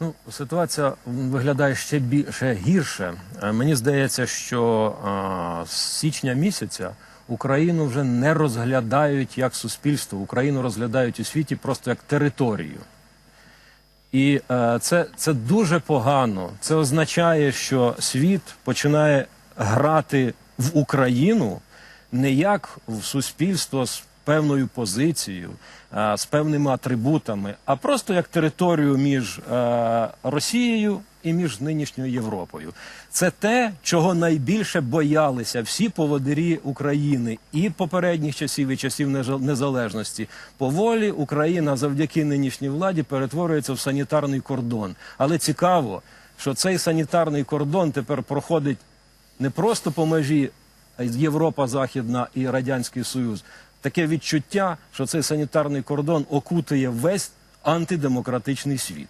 Ну, ситуація виглядає ще більше гірше. Е, Мені здається, що а, з січня місяця Україну вже не розглядають як суспільство. Україну розглядають у світі просто як територію. І е, це, це дуже погано. Це означає, що світ починає грати в Україну не як в суспільство з певною позицією, з певними атрибутами, а просто як територію між е, Росією і між нинішньою Європою. Це те, чого найбільше боялися всі поводирі України і попередніх часів, і часів незалежності. Поволі Україна завдяки нинішній владі перетворюється в санітарний кордон. Але цікаво, що цей санітарний кордон тепер проходить не просто по межі Європа Західна і Радянський Союз. Таке відчуття, що цей санітарний кордон окутує весь антидемократичний світ.